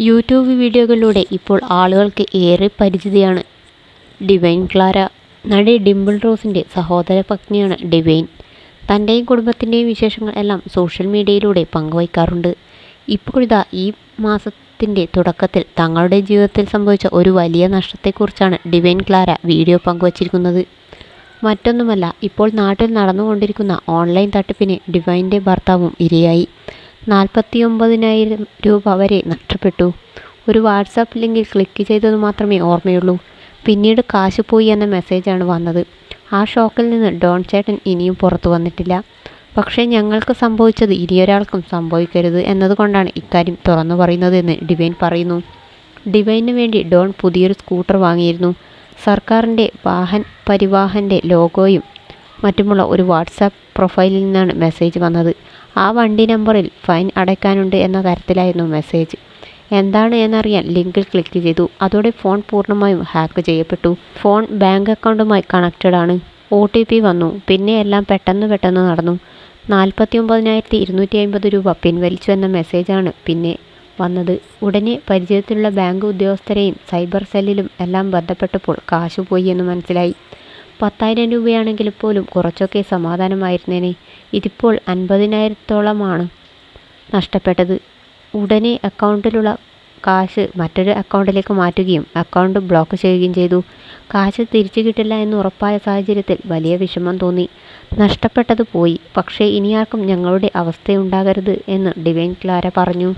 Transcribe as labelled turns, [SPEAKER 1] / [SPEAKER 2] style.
[SPEAKER 1] YouTube വീഡിയോകളിലൂടെ ഇപ്പോൾ ആളുകൾക്ക് ഏറെ പരിചിതയാണ് ഡിവൈൻ ക്ലാര. നടി ഡിംപിൾ റോസിന്റെ സഹോദര പത്നിയാണ് ഡിവൈൻ. തന്റെയും കുടുംബത്തിന്റെയും വിശേഷങ്ങൾ എല്ലാം സോഷ്യൽ മീഡിയയിലൂടെ പങ്കുവയ്ക്കാറുണ്ട്. ഇപ്പോഴിതാ ഈ മാസത്തിന്റെ തുടക്കത്തിൽ തങ്ങളുടെ ജീവിതത്തിൽ സംഭവിച്ച ഒരു വലിയ നഷ്ടത്തെക്കുറിച്ചാണ് ഡിവൈൻ ക്ലാര വീഡിയോ പങ്കുവച്ചിരിക്കുന്നത്. മറ്റൊന്നുമല്ല ഇപ്പോൾ നാട്ടിൽ നടന്നുകൊണ്ടിരിക്കുന്ന ഓൺലൈൻ തട്ടിപ്പിന് ഡിവൈന്റെ ഭർത്താവും ഇരയായി. നാൽപ്പത്തിയൊമ്പതിനായിരം രൂപ വരെ നഷ്ടപ്പെട്ടു. ഒരു വാട്സാപ്പ് ലിങ്കിൽ ക്ലിക്ക് ചെയ്തത് മാത്രമേ ഓർമ്മയുള്ളൂ. പിന്നീട് കാശ് പോയി എന്ന മെസ്സേജാണ് വന്നത്. ആ ഷോക്കിൽ നിന്ന് ഡോൺ ചേട്ടൻ ഇനിയും പുറത്തു വന്നിട്ടില്ല. പക്ഷേ ഞങ്ങൾക്ക് സംഭവിച്ചത് ഇനിയൊരാൾക്കും സംഭവിക്കരുത് എന്നതുകൊണ്ടാണ് ഇക്കാര്യം തുറന്നു പറയുന്നതെന്ന് ഡിവൈൻ പറയുന്നു. ഡിവൈനു വേണ്ടി ഡോൺ പുതിയൊരു സ്കൂട്ടർ വാങ്ങിയിരുന്നു. സർക്കാരിന്റെ വാഹൻ പരിവാഹന്റെ ലോഗോയും മറ്റുമുള്ള ഒരു വാട്സാപ്പ് പ്രൊഫൈലിൽ നിന്നാണ് മെസ്സേജ് വന്നത്. ആ വണ്ടി നമ്പറിൽ ഫൈൻ അടയ്ക്കാനുണ്ട് എന്ന തരത്തിലായിരുന്നു മെസ്സേജ്. എന്താണ് എന്നറിയാൻ ലിങ്കിൽ ക്ലിക്ക് ചെയ്തു. അതോടെ ഫോൺ പൂർണമായും ഹാക്ക് ചെയ്യപ്പെട്ടു. ഫോൺ ബാങ്ക് അക്കൗണ്ടുമായി കണക്റ്റഡ് ആണ്. ഒ ടി പി വന്നു. പിന്നെ എല്ലാം പെട്ടെന്ന് പെട്ടെന്ന് നടന്നു. നാൽപ്പത്തി ഒമ്പതിനായിരത്തി ഇരുന്നൂറ്റി അമ്പത് രൂപ പിൻവലിച്ചു എന്ന മെസ്സേജാണ് പിന്നെ വന്നത്. ഉടനെ പരിചയത്തിലുള്ള ബാങ്ക് ഉദ്യോഗസ്ഥരെയും സൈബർ സെല്ലിലും എല്ലാം ബന്ധപ്പെട്ടപ്പോൾ കാശ് പോയി എന്ന് മനസ്സിലായി. പത്തായിരം രൂപയാണെങ്കിൽ പോലും കുറച്ചൊക്കെ സമാധാനമായിരുന്നേനെ. ഇതിപ്പോൾ അൻപതിനായിരത്തോളമാണ്. നഷ്ടപ്പെട്ടത്. ഉടനെ അക്കൗണ്ടിലുള്ള കാശ് മറ്റൊരു അക്കൗണ്ടിലേക്ക് മാറ്റുകയും അക്കൗണ്ട് ബ്ലോക്ക് ചെയ്യുകയും ചെയ്തു. കാശ് തിരിച്ചു കിട്ടില്ല എന്ന് ഉറപ്പായ സാഹചര്യത്തിൽ വലിയ വിഷമം തോന്നി. നഷ്ടപ്പെട്ടത് പോയി. പക്ഷേ ഇനിയാർക്കും ഞങ്ങളുടെ അവസ്ഥയുണ്ടാകരുത് എന്ന് ഡിവൈൻ ക്ലാര പറഞ്ഞു.